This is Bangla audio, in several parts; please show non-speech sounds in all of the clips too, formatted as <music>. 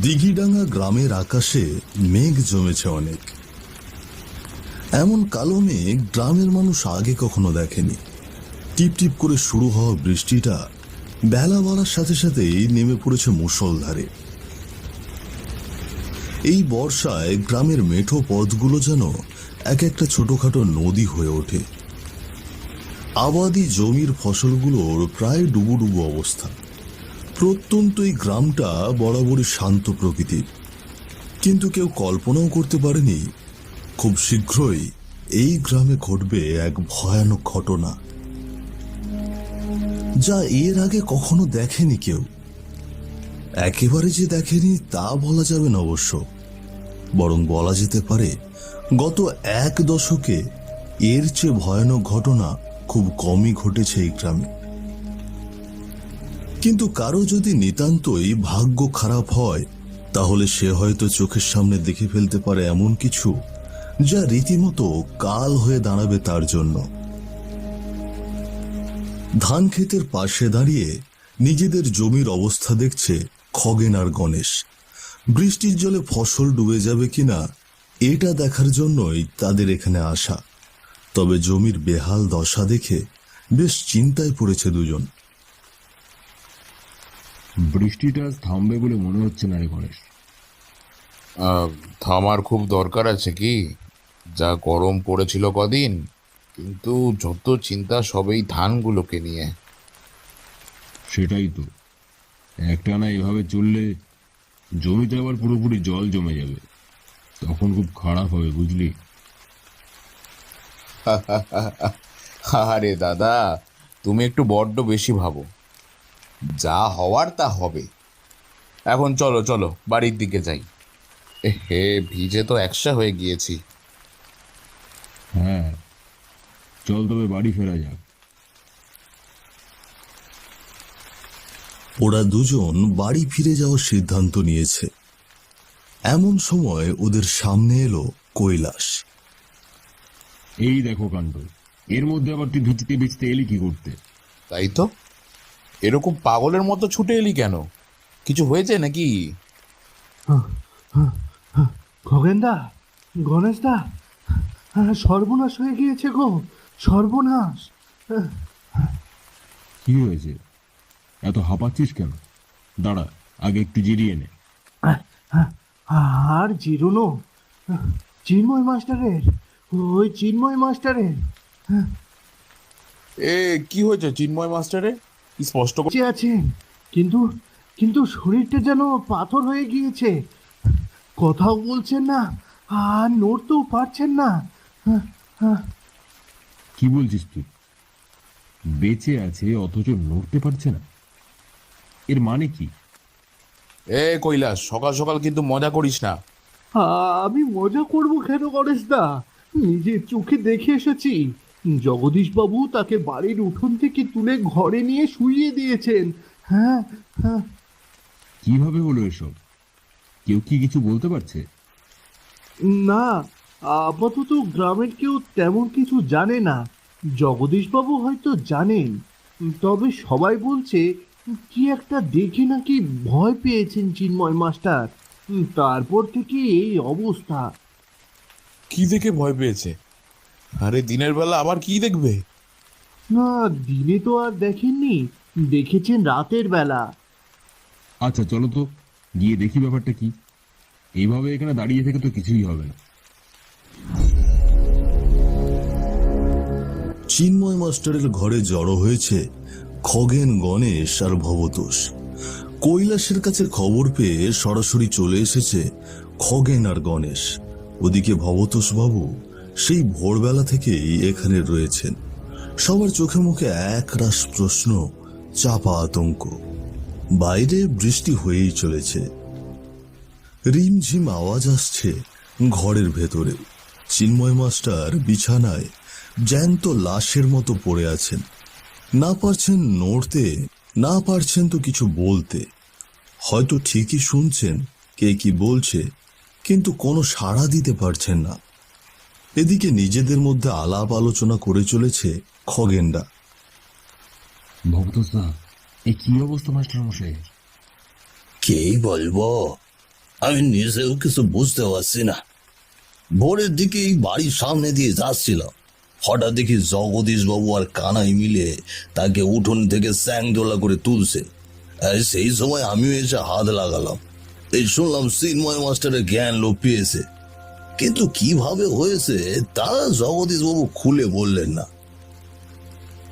দিঘিডাঙ্গা গ্রামের আকাশে মেঘ জমেছে অনেক। এমন কালো মেঘ গ্রামের মানুষ আগে কখনো দেখেনি। টিপ টিপ করে শুরু হওয়া বৃষ্টিটা বেলা বাড়ার সাথে সাথেই নেমে পড়েছে মুষলধারে। এই বর্ষায় গ্রামের মেঠো পথগুলো যেন এক একটা ছোটখাটো নদী হয়ে ওঠে। আবাদি জমির ফসলগুলোর প্রায় ডুবুডুবু অবস্থা। প্রত্যন্ত এই গ্রামটা বরাবরই শান্ত প্রকৃতির। কিন্তু কেউ কল্পনাও করতে পারেনি, খুব শীঘ্রই এই গ্রামে ঘটবে এক ভয়ানক ঘটনা। যা এর আগে কখনো দেখেনি কেউ। একেবারে যে দেখেনি তা বলা যাবে না অবশ্য। বরং বলা যেতে পারে, গত এক দশকে এর চেয়ে ভয়ানক ঘটনা খুব কমই ঘটেছে এই গ্রামে। কিন্তু কারও যদি নিতান্তই ভাগ্য খারাপ হয়, তাহলে সে হয়তো চোখের সামনে দেখে ফেলতে পারে এমন কিছু যা রীতিমতো কাল হয়ে দাঁড়াবে তার জন্য। ধান ক্ষেতের পাশে দাঁড়িয়ে নিজেদের জমির অবস্থা দেখছে খগেন আর গণেশ। বৃষ্টির জলে ফসল ডুবে যাবে কিনা, এটা দেখার জন্যই তাদের এখানে আসা। তবে জমির বেহাল দশা দেখে বেশ চিন্তায় পড়েছে দুজন। বৃষ্টিটা থামবে বলে মনে হচ্ছে না রে গণেশ। থামার খুব দরকার আছে কি? যা গরম পড়েছিল কদিন কিন্তু যত চিন্তা সবেই ধানগুলোকে নিয়ে। সেটাই তো। একটানা এভাবে চললে জমিতে আবার পুরোপুরি জল জমে যাবে। তখন খুব খারাপ হবে বুঝলি? <laughs> আরে দাদা তুমি একটু বড্ড বেশি ভাবো। যা হওয়ার তা হবে। এখন চলো চলো বাড়ির দিকে যাই। এ হে ভিজে তো একসা হয়ে গিয়েছি। হ্যাঁ চল তবে বাড়ি ফেরা যাক। ওরা দুজন বাড়ি ফিরে যাওয়ার সিদ্ধান্ত নিয়েছে। এমন সময় ওদের সামনে এলো কৈলাস। এই দেখো কাণ্ড এর মধ্যে আবার তুই ভিজতে ভিজতে এলি কি করতে? তাই তো? এরকম পাগলের মতো ছুটে এলি কেন? কিছু হয়েছে নাকি? খগেনদা গণেশদা হ্যাঁ, সর্বনাশ হয়ে গিয়েছে গো সর্বনাশ। কি হয়েছে? এত হাঁপাচ্ছিস কেন? দাঁড়া আগে একটু জিরিয়ে নে। আর জিরোনো চিন্ময় মাস্টারের ওই চিন্ময় মাস্টারের। এ কি হয়েছে চিন্ময় মাস্টারে স্পষ্ট করে বেঁচে আছেন কিন্তু কিন্তু শরীরটা যেন পাথর হয়ে গিয়েছে। কথাও বলছেন না আর নড়তেও পারছেন না। কি বলছিস তুই? বেঁচে আছে অথচ নড়তে পারছে না। এর মানে কি? এ কৈলাস সকাল সকাল কিন্তু মজা করিস না। আমি মজা করব কেন গণেশদা? নিজের চোখে দেখে এসেছি। জগদীশবাবু তাকে বাড়ির উঠোন থেকে তুলে ঘরে নিয়ে শুইয়ে দিয়েছেন। হ্যাঁ হ্যাঁ। কীভাবে হলো এসব? কেউ কি কিছু বলতে পারছে? না আপাতত গ্রামের কেউ তেমন কিছু জানে না। জগদীশবাবু হয়তো জানেন তবে সবাই বলছে কি একটা দেখে নাকি ভয় পেয়েছেন চিন্ময় মাস্টার। তারপর থেকে এই অবস্থা। কি দেখে ভয় পেয়েছে? আরে দিনের বেলা আবার কি দেখবে? না দিনে তো আর দেখেননি। দেখেছেন রাতের বেলা। আচ্ছা চলো তো গিয়ে দেখি ব্যাপারটা কি। এইভাবে এখানে দাঁড়িয়ে থেকে তো কিছুই হবে না। চিন্ময় মাস্টারের ঘরে জড়ো হয়েছে খগেন গণেশ আর ভবতোষ। কৈলাসের কাছে খবর পেয়ে সরাসরি চলে এসেছে খগেন আর গণেশ। ওদিকে ভবতোষ বাবু সেই ভোরবেলা থেকেই এখানে রয়েছেন। সবার চোখে মুখে এক রাস প্রশ্ন, চাপা আতঙ্ক। বাইরে বৃষ্টি হয়েই চলেছে। রিমঝিম আওয়াজ আসছে ঘরের ভেতরে। চিন্ময় মাস্টার বিছানায় জ্যান্ত লাশের মতো পড়ে আছেন। না পারছেন নড়তে, না পারছেন তো কিছু বলতে। হয়তো ঠিকই শুনছেন, কে কি বলছে, কিন্তু কোনো সাড়া দিতে পারছেন না। এদিকে নিজেদের মধ্যে আলাপ আলোচনা করে চলেছে খগেনরা। ভক্তদা এই কি অবস্থা মাস্টার মশাই? কে বলব? আমি নিজেও কিছু বুঝতে পারছি না। ভোরের দিকে এই বাড়ির সামনে দিয়ে যাচ্ছিল। হঠাৎ দেখি জগদীশ বাবু আর কানাই মিলে তাকে উঠোন থেকে স্যাংদোলা করে তুলছে। আর সেই সময় আমিও এসে হাত লাগালাম। এই শুনলাম সিনময় মাস্টারের জ্ঞান লোপ পেয়েছে। কিন্তু কীভাবে হয়েছে তা জগদীশ বাবু খুলে বললেন না।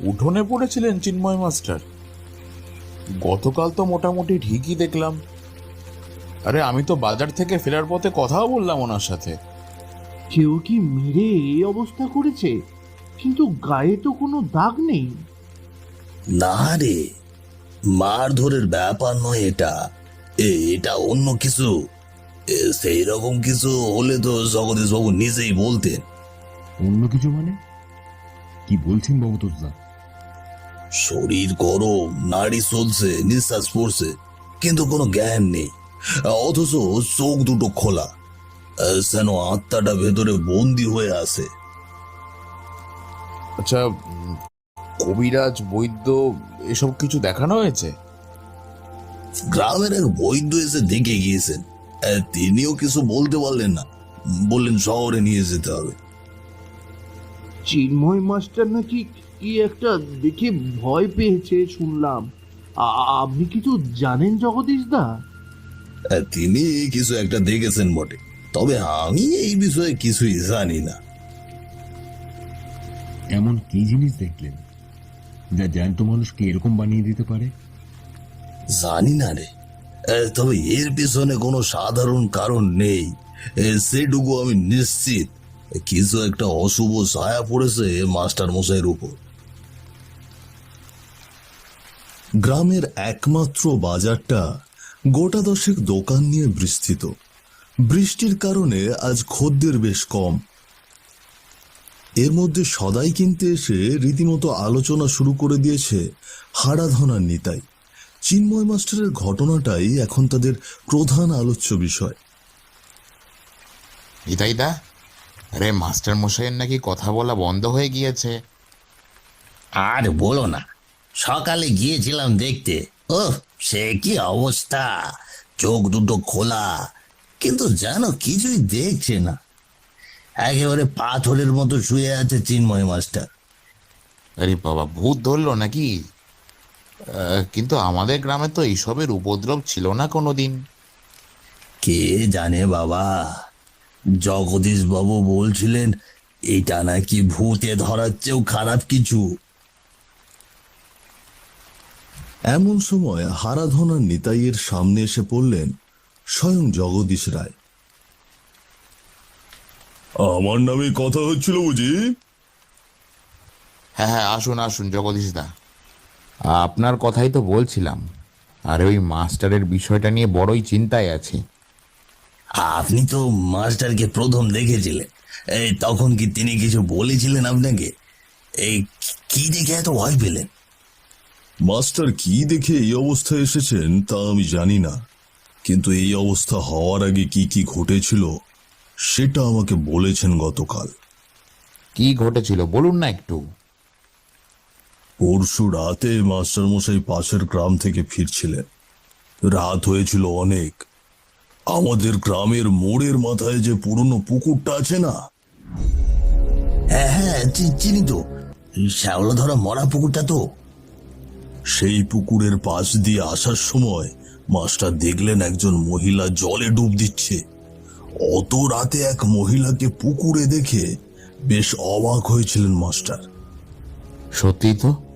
উঠোনে পড়েছিলেন চিন্ময় মাস্টার। গতকাল তো মোটামুটি ঠিকই দেখলাম। আরে আমি তো বাজার থেকে ফেরার পথে কথাও বললাম ওনার সাথে। কেউ কি মেরে এই অবস্থা করেছে? কিন্তু গায়ে তো কোনো দাগ নেই। না রে মারধরের ব্যাপার নয় এটা। এ- এটা অন্য কিছু। সেই রকম কিছু হলে তো জগদীশ বাবু নিজেই বলতেন। অন্য কিছু মানে? কি বলছেন ভবতোষ দা শরীর গরম নাড়ি চলছে নিঃশ্বাস পড়ছে কিন্তু কোনো জ্ঞান নেই। অথচ চোখ দুটো খোলা যেন আত্মাটা ভেতরে বন্দি হয়ে আছে। আচ্ছা কবিরাজ বৈদ্য এসব কিছু দেখানো হয়েছে? গ্রামের এক বৈদ্য এসে দেখে গিয়েছেন। তিনিও কিছু বলতে পারলেন না। বললেন শহরে নিয়ে যেতে হবে। চিন্ময় মাস্টার নাকি কি একটা দেখে ভয় পেয়েছে শুনলাম। আপনি কিছু জানেন জগদীশ দা? তিনি কিছু একটা দেখেছেন বটে। তবে আমি এই বিষয়ে কিছুই জানি না। এমন কি জিনিস দেখলেন যা জ্যান্ত মানুষকে এরকম বানিয়ে দিতে পারে? জানি না রে। তবে এর পিছনে কোনো সাধারণ কারণ নেই। সেটুকু আমি নিশ্চিত। কিছু একটা অশুভ ছায়া পড়েছে মাস্টার মশাইয়ের উপর। গ্রামের একমাত্র বাজারটা গোটা দশেক দোকান নিয়ে বিস্তৃত। বৃষ্টির কারণে আজ খদ্দের বেশ কম। এর মধ্যে সদাই কিনতে এসে রীতিমতো আলোচনা শুরু করে দিয়েছে হাড়াধনার নিতাই। চিন্ময় মাস্টারের ঘটনাটাই এখন তাদের প্রধান আলোচ্য বিষয়। দা আরে মাস্টার মশাইয়ের নাকি কথা বলা বন্ধ হয়ে গিয়েছে। আর বলো না সকালে গিয়েছিলাম দেখতে। ও সে কি অবস্থা? চোখ দুটো খোলা কিন্তু জানো কিছুই দেখছে না। একেবারে পাথরের মতো শুয়ে আছে চিন্ময় মাস্টার। আরে বাবা ভূত ধরলো নাকি? কিন্তু আমাদের গ্রামে তো এইসবের উপদ্রব ছিল না কোনোদিন। কে জানে বাবা? জগদীশ বাবু বলছিলেন এটা নাকি ভূতে ধরার চেয়েও খারাপ কিছু। এমন সময় হারাধনার নিতাইয়ের সামনে এসে পড়লেন স্বয়ং জগদীশ রায়। আমার নামে কথা হচ্ছিল বুঝি? হ্যাঁ হ্যাঁ আসুন আসুন জগদীশ দা। আপনার কথাই তো বলছিলাম। আর ওই মাস্টারের বিষয়টা নিয়ে বড়ই চিন্তায় আছি। আপনি তো মাস্টারকে প্রথম দেখেছিলেন। এই তখন কি তিনি কিছু বলেছিলেন আপনাকে? এই কি দেখে এত ভয় পেলেন? মাস্টার কি দেখে এই অবস্থায় এসেছেন তা আমি জানি না। কিন্তু এই অবস্থা হওয়ার আগে কি কি ঘটেছিল সেটা আমাকে বলেছেন গতকাল। কি ঘটেছিল? বলুন না একটু। পরশু রাতে মাস্টারমশাই পাশের গ্রাম থেকে ফিরছিলেন। রাত হয়েছিল অনেক। আমাদের গ্রামের মোড়ের মাথায় যে পুরনো পুকুরটা আছে না? হ্যাঁ হ্যাঁ চিনি তো। শ্যাওলা ধরা মরা পুকুরটা তো। সেই পুকুরের পাশ দিয়ে আসার সময় মাস্টার দেখলেন একজন মহিলা জলে ডুব দিচ্ছে। অত রাতে এক মহিলাকে পুকুরে দেখে বেশ অবাক হয়েছিলেন মাস্টার। সত্যি তো?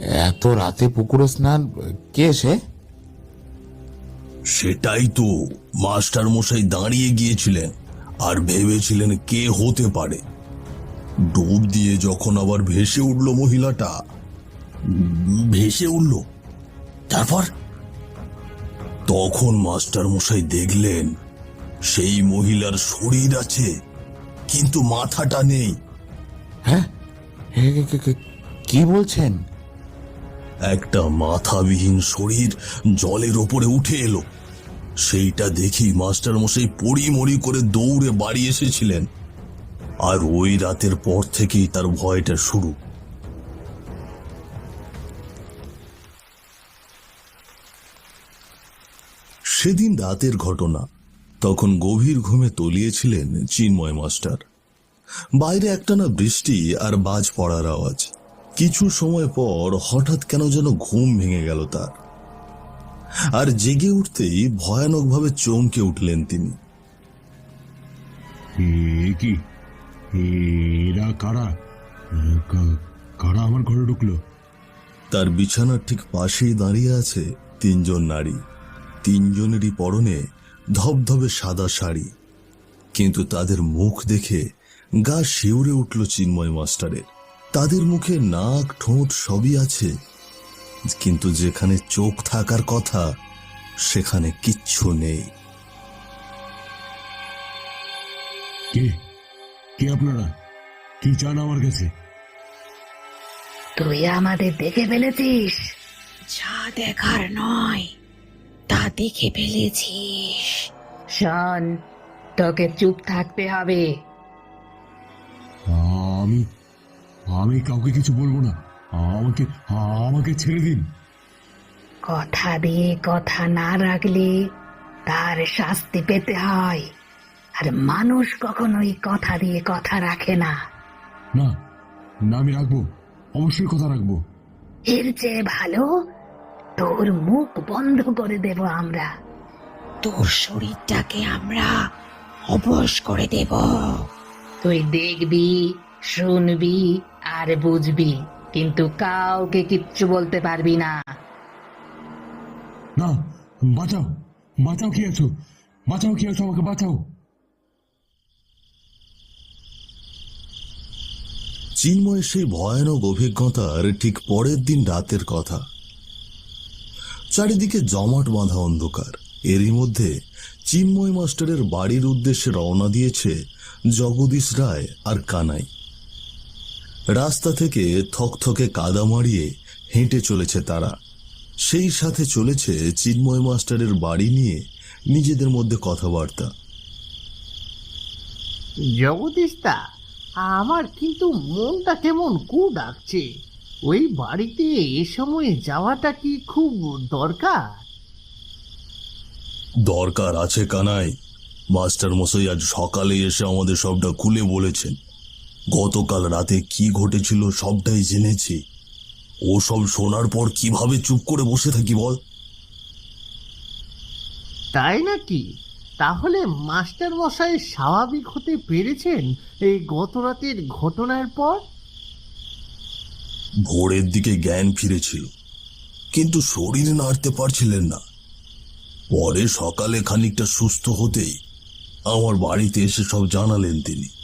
এত রাতে পুকুরে স্নান কে সে? সেটাই তো। মাস্টার মশাই দাঁড়িয়ে গিয়েছিলেন আর ভেবেছিলেন কে হতে পারে। ডুব দিয়ে যখন আবার ভেসে উঠল মহিলাটা ভেসে উঠল। তারপর? তখন মাস্টার মশাই দেখলেন সেই মহিলার শরীর আছে কিন্তু মাথাটা নেই। হ্যাঁ? কি বলছেন? একটা মাথাবিহীন শরীর জলের ওপরে উঠে এলো। সেইটা দেখি মাস্টার মশাই পড়িমড়ি করে দৌড়ে বাড়ি এসেছিলেন। আর ওই রাতের পর থেকেই তার ভয়টা শুরু। সেদিন রাতের ঘটনা। তখন গভীর ঘুমে তলিয়েছিলেন চিন্ময় মাস্টার। বাইরে একটানা বৃষ্টি আর বাজ পড়ার আওয়াজ। কিছু সময় পর হঠাৎ কেন যেন ঘুম ভেঙে গেল তার। আর জেগে উঠতেই ভয়ানকভাবে চমকে উঠলেন তিনি। এ কি? এরা কারা? কারা আমার ঘরে ঢুকলো? তার বিছানার ঠিক পাশেই দাঁড়িয়ে আছে তিনজন নারী। তিনজনেরই পরনে ধবধবে সাদা শাড়ি। কিন্তু তাদের মুখ দেখে গা শিউরে উঠল চিন্ময় মাস্টারের। তাদের মুখে নাক ঠোঁট সবই আছে। কিন্তু যেখানে চোখ থাকার কথা সেখানে কিচ্ছু নেই। কে? কে আপনারা? কি চান আমার কাছে? তুই আমাদের দেখে ফেলেছিস। যা দেখার নয় তা দেখে ফেলেছিস। শোন তোকে চুপ থাকতে হবে। আমি আমি কাউকে কিছু বলব না। আমাকে আমাকে ছেড়ে দিন। কথা দিয়ে কথা না রাখলে তার শাস্তি পেতে হয়। আর মানুষ কখনোই কথা দিয়ে কথা রাখে না। না না আমি রাখব। অবশ্যই কথা রাখব। এর চেয়ে ভালো তোর মুখ বন্ধ করে দেব আমরা। তোর শরীরটাকে আমরা অবশ করে দেব। তুই দেখবি শুনবি আর বুঝবি কিন্তু কাউকে কিচ্ছু বলতে পারবি না। না বাঁচাও বাঁচাও কি আছো? বাঁচাও কি আছো আমাকে বাঁচাও। চিন্ময়ের সেই ভয়ানক অভিজ্ঞতার ঠিক পরের দিন রাতের কথা। চারিদিকে জমাট বাঁধা অন্ধকার। এরই মধ্যে চিন্ময় মাস্টারের বাড়ির উদ্দেশ্যে রওনা দিয়েছে জগদীশ রায় আর কানাই। রাস্তা থেকে থকথকে কাদা মারিয়ে হেঁটে চলেছে তারা। সেই সাথে চলেছে চিন্ময় মাস্টারের বাড়ি নিয়ে নিজেদের মধ্যে কথাবার্তা। জগদীশদা আমার কিন্তু মনটা কেমন কু ডাকছে। ওই বাড়িতে এ সময়ে যাওয়াটা কি খুব দরকার? দরকার আছে কানাই। মাস্টার মশাই আজ সকালে এসে আমাদের সবটা খুলে বলেছেন। গতকাল রাতে কি ঘটেছিল সবটাই জেনেছি। ও সব শোনার পর কীভাবে চুপ করে বসে থাকি বল? তাই নাকি? তাহলে মাস্টার মশাই স্বাভাবিক হতে পেরেছেন এই গত রাতের ঘটনার পর? ভোরের দিকে জ্ঞান ফিরেছিল কিন্তু শরীর নাড়তে পারছিলেন না। পরে সকালে খানিকটা সুস্থ হতেই আমার বাড়িতে এসে সব জানালেন তিনি।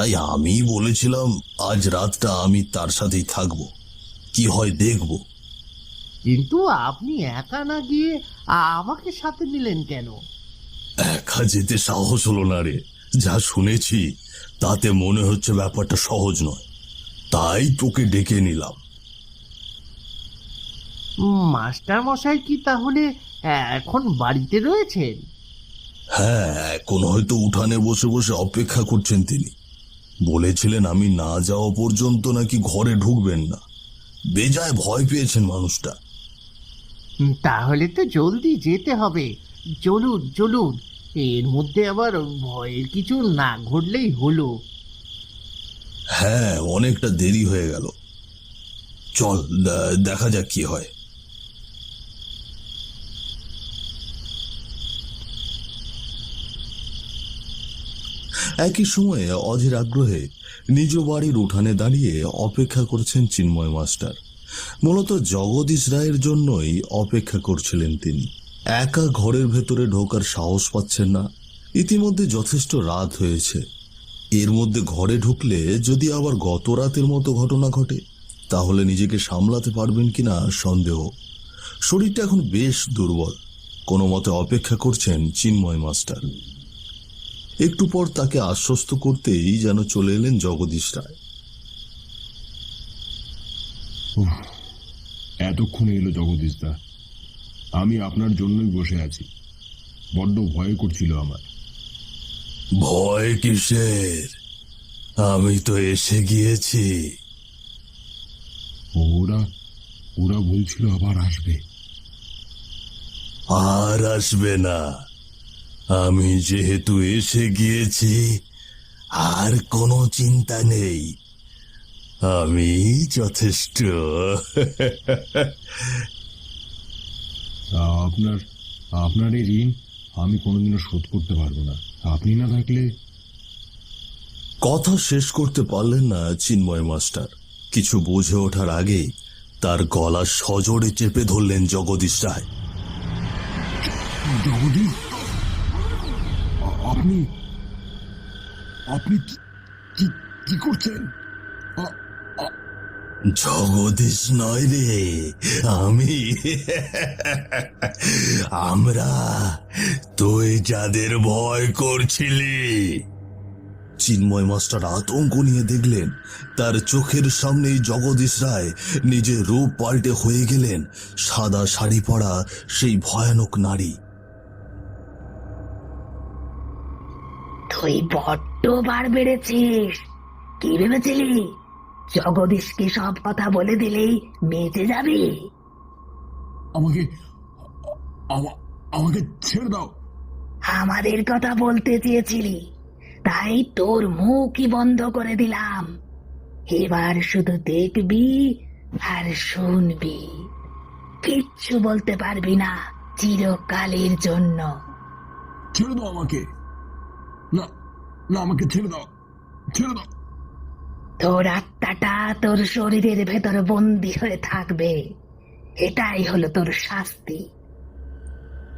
তাই আমি বলেছিলাম আজ রাতটা আমি তার সাথেই থাকব। কি হয় দেখব। কিন্তু আপনি একা না গিয়ে আমাকে সাথে নিলেন কেন? একা যেতে সাহস হলো না রে। যা শুনেছি তাতে মনে হচ্ছে ব্যাপারটা সহজ নয়। তাই তোকে ডেকে নিলাম। মাস্টার মশাই কি তাহলে এখন বাড়িতে রয়েছেন? হ্যাঁ এখন হয়তো উঠানে বসে বসে অপেক্ষা করছেন তিনি। বলেছিলেন আমি না যাওয়া পর্যন্ত নাকি ঘরে ঢুকবেন না। বেজায় ভয় পেয়েছেন মানুষটা। তাহলে তো জলদি যেতে হবে। চলুন চলুন এর মধ্যে আবার ভয়ের কিছু না ঘটলেই হলো। হ্যাঁ অনেকটা দেরি হয়ে গেল। চল দেখা যাক কি হয়। একই সময়ে অধীর আগ্রহে নিজ বাড়ির উঠানে দাঁড়িয়ে অপেক্ষা করছেন চিন্ময় মাস্টার। মূলত জগদীশ রায়ের জন্যই অপেক্ষা করছিলেন তিনি। একা ঘরের ভেতরে ঢোকার সাহস পাচ্ছেন না। ইতিমধ্যে যথেষ্ট রাত হয়েছে। এর মধ্যে ঘরে ঢুকলে যদি আবার গত রাতের মতো ঘটনা ঘটে, তাহলে নিজেকে সামলাতে পারবেন কিনা সন্দেহ। শরীরটা এখন বেশ দুর্বল। কোনো মতে অপেক্ষা করছেন চিন্ময় মাস্টার। একটু পর তাকে আশ্বস্ত করতেই যেন চলে এলেন জগদীশ রায়। এতক্ষণে এলো জগদীশদা আমি আপনার জন্যই বসে আছি। বড্ড ভয় করছিল আমার। ভয় কিসের? আমি তো এসে গিয়েছি। ওরা ওরা বলছিল আবার আসবে। আর আসবে না। আমি যেহেতু এসে গিয়েছি আর কোনো চিন্তা নেই। আমি যথেষ্ট। আপনার আপনার এই ঋণ আমি কোনোদিনও শোধ করতে পারব না। আপনি না থাকলে? কথা শেষ করতে পারলেন না চিন্ময় মাস্টার। কিছু বুঝে ওঠার আগেই তার গলা সজোরে চেপে ধরলেন জগদীশ রায়। জগদীশ? আপনি আপনি কি- করছেন? জগদীশ নয় রে, আমি। আমরা তুই যাদের ভয় করছিলি। চিন্ময় মাস্টার আতঙ্ক নিয়ে দেখলেন, তার চোখের সামনেই জগদীশ রায় নিজের রূপ পাল্টে হয়ে গেলেন, সাদা শাড়ি পরা সেই ভয়ানক নারী। তুই বড্ড বার বেড়েছিস। কি ভেবেছিলি? জগদীশকে সব কথা বলে দিলেই মেজে যাবি? আমাকে আমাকে ছেড়ে দাও। আমাদের কথা বলতে চেয়েছিলি তাই তোর মুখই বন্ধ করে দিলাম। এবার শুধু দেখবি আর শুনবি। কিচ্ছু বলতে পারবি না চিরকালের জন্য। ছেড়ে দাও আমাকে। না না আমাকে ছেড়ে দাও ছেড়ে দাও। তোর আত্মাটা তোর শরীরের ভেতর বন্দি হয়ে থাকবে। এটাই হলো তোর শাস্তি।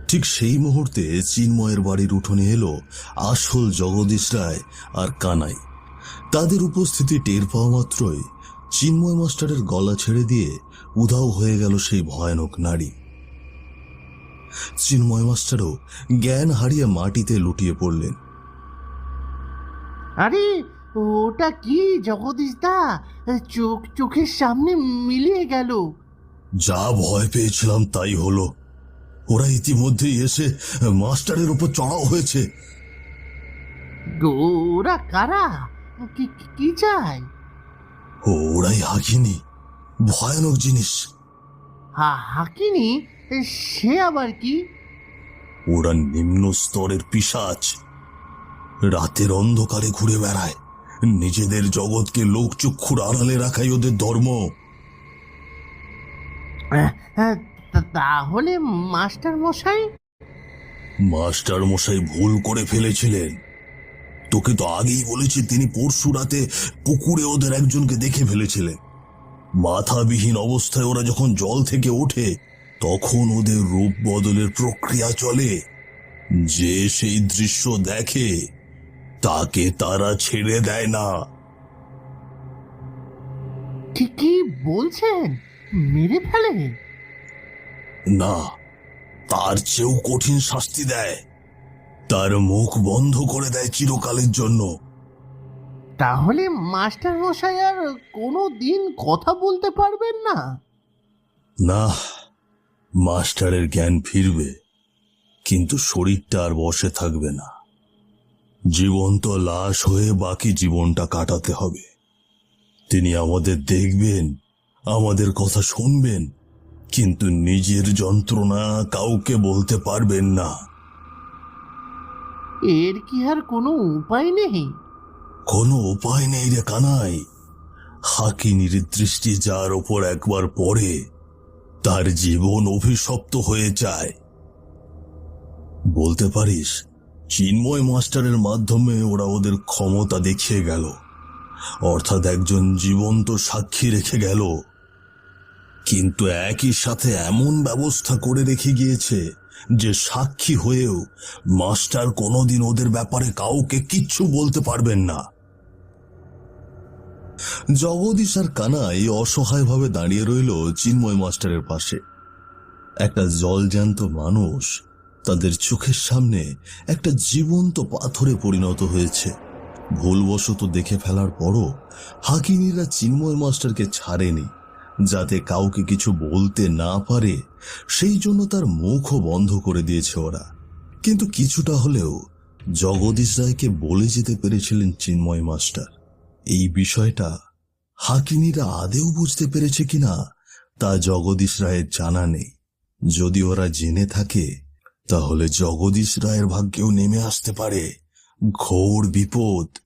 ঠিক সেই মুহূর্তে চিন্ময়ের বাড়ির উঠোনে এলো আসল জগদীশ রায় আর কানাই। তাদের উপস্থিতি টের পাওয়া মাত্রই চিন্ময় মাস্টারের গলা ছেড়ে দিয়ে উধাও হয়ে গেল সেই ভয়ানক নারী। চিন্ময় মাস্টারও জ্ঞান হারিয়ে মাটিতে লুটিয়ে পড়লেন। আরে ওটা কি? জগদীশ দা চোখ চোখের সামনে মিলিয়ে গেল। যা ভয় পেয়েছিলাম তাই হলো। ওরা ইতিমধ্যেই এসে মাস্টারের উপর চড়াও হয়েছে। ওরা কারা? কি কি- চায়? ওরাই হাকিনি ভয়ানক জিনিস। হা- হাকিনি? সে আবার কি? ওরা নিম্ন স্তরের পিশাচ রাতের অন্ধকারে ঘুরে বেড়ায়। নিজেদের জগৎকে লোকচক্ষুর আড়ালে রাখাই ওদের ধর্ম। তাহলে মাস্টার মশাই? মাস্টার মশাই ভুল করে ফেলেছিলেন। তোকে তো আগেই বলেছি তিনি পরশু রাতে পুকুরে ওদের একজনকে দেখে ফেলেছিলেন। মাথাবিহীন অবস্থায় ওরা যখন জল থেকে ওঠে তখন ওদের রূপ বদলের প্রক্রিয়া চলে। যে সেই দৃশ্য দেখে তাকে তারা ছেড়ে দেয় না। কি কি বলছেন? মেরে ফেলে না তার চেয়েও কঠিন শাস্তি দেয়। তার মুখ বন্ধ করে দেয় চিরকালের জন্য। তাহলে মাস্টার মশাই আর কোনো দিন কথা বলতে পারবেন না? না মাস্টারের জ্ঞান ফিরবে কিন্তু শরীরটা আর বসে থাকবে না। জীবন্ত লাশ হয়ে বাকি জীবনটা কাটাতে হবে। তিনি আমাদের দেখবেন আমাদের কথা শুনবেন কিন্তু নিজের যন্ত্রণা কাউকে বলতে পারবেন না। এর কি আর কোনো উপায় নেই? কোনো উপায় নেই রে কানাই। হাকিনির দৃষ্টি যার ওপর একবার পড়ে তার জীবন অভিশপ্ত হয়ে যায়। বলতে পারিস চিন্ময় মাস্টারের মাধ্যমে ওরা ওদের ক্ষমতা দেখিয়ে গেল। অর্থাৎ একজন জীবন্ত সাক্ষী রেখে গেল। কিন্তু একই সাথে এমন ব্যবস্থা করে রেখে গিয়েছে যে সাক্ষী হয়েও মাস্টার কোনোদিন ওদের ব্যাপারে কাউকে কিচ্ছু বলতে পারবেন না। জগদীশ আর কানাই অসহায়ভাবে দাঁড়িয়ে রইল চিন্ময় মাস্টারের পাশে। একটা জলজ্যান্ত মানুষ তাদের চোখের সামনে একটা জীবন্ত পাথরে পরিণত হয়েছে। ভুলবশত দেখে ফেলার পরও হাকিনীরা চিন্ময় মাস্টারকে ছাড়েনি, যাতে কাউকে কিছু বলতে না পারে, সেই জন্য তার মুখও বন্ধ করে দিয়েছে ওরা। কিন্তু কিছুটা হলেও জগদীশ রায়কে বলে যেতে পেরেছিলেন চিন্ময় মাস্টার। এই বিষয়টা হাকিনীরা আদেও বুঝতে পেরেছে কিনা তা জগদীশ রায়ের জানা নেই। যদি ওরা জেনে থাকে তাহলে জগদীশ রায়ের ভাগ্যেও নেমে আসতে পারে। ঘোর বিপদ।